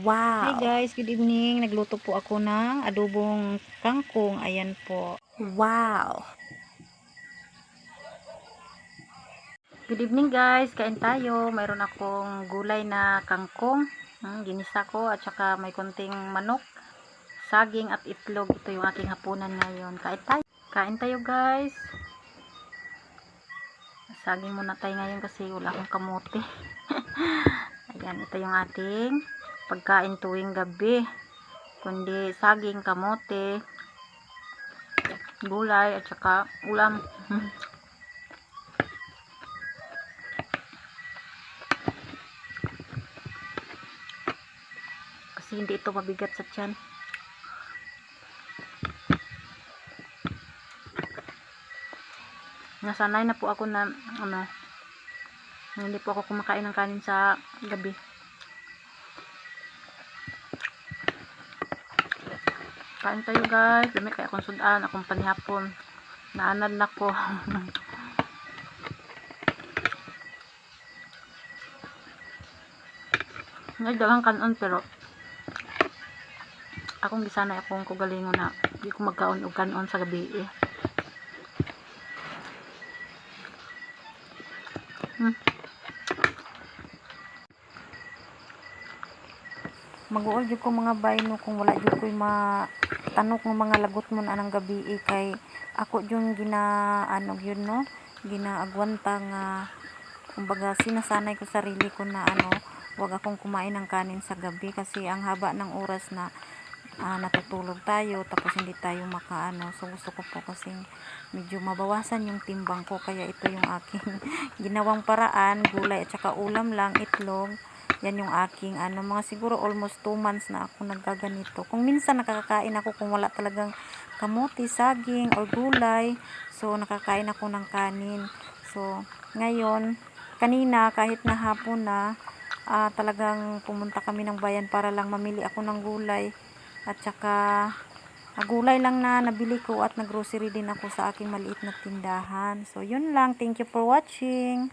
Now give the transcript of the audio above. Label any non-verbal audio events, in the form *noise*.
Wow! Hi guys, good evening. Nagluto po ako ng adobong kangkong. Ayan po. Wow! Good evening guys, kain tayo. Mayroon akong gulay na kangkong. Hmm, ginisa ko at saka may konting manok, saging at itlog. Ito yung aking hapunan ngayon. Kain tayo. Kain tayo guys. Saging muna tayo ngayon kasi wala akong kamote. *laughs* Ayan, ito yung ating pagkain tuwing gabi. Kundi saging, kamote, gulay at saka ulam. *laughs* kasi hindi ito mabigat sa tiyan. Nasanay na po ako na ano hindi po ako kumakain ng kanin sa gabi. Kain tayo guys. Dami kaya akong sudan, akong panihapon. Naanad na ko. Ngay *laughs* dalang kanon pero akong gisanay akong kugalingon na di ko magkaon og kanon sa gabi eh. Hmm. Mag-uol ko mga bayno kung wala jud ko'y matanok ng mga lagot mo na anang gabi eh, kay ako yung gina ano yun no? Ginaagwanta nga kumbaga sinasanay ko sarili ko na ano wag akong kumain ng kanin sa gabi kasi ang haba ng oras na ah, natutulog tayo tapos hindi tayo makaano so gusto ko po kasi medyo mabawasan yung timbang ko kaya ito yung aking *laughs* ginawang paraan gulay at saka ulam lang itlog yan yung aking ano mga siguro almost 2 months na ako naggaganito kung minsan nakakakain ako kung wala talagang kamote, saging or gulay so nakakain ako ng kanin. So ngayon kanina kahit na hapon na ah, talagang pumunta kami ng bayan para lang mamili ako ng gulay. At saka ah, gulay lang na nabili ko at naggrocery din ako sa aking maliit na tindahan. So yun lang. Thank you for watching